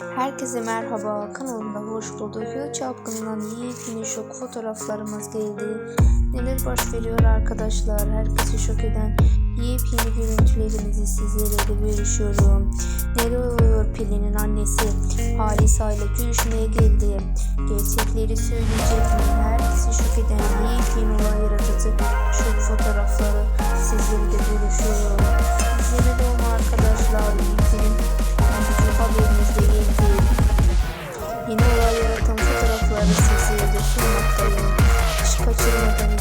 Herkese merhaba, kanalımda hoş bulduk. Yıl çapkınından yepyeni şok fotoğraflarımız geldi. Neler baş veriyor arkadaşlar, herkesi şok eden yepyeni görüntülerimizi sizlere de bölüşüyorum. Neler oluyor Pelin'in annesi Halisa ile görüşmeye geldi. Gerçekleri söyleyecek mi? Herkesi şok eden yepyeni olay yaratıcı şok fotoğrafları sizlere de bölüşüyorum. İzlemede olma Yeni olay yaratan fotoğrafları sizi düşünmaktayım. Hiç kaçırmadan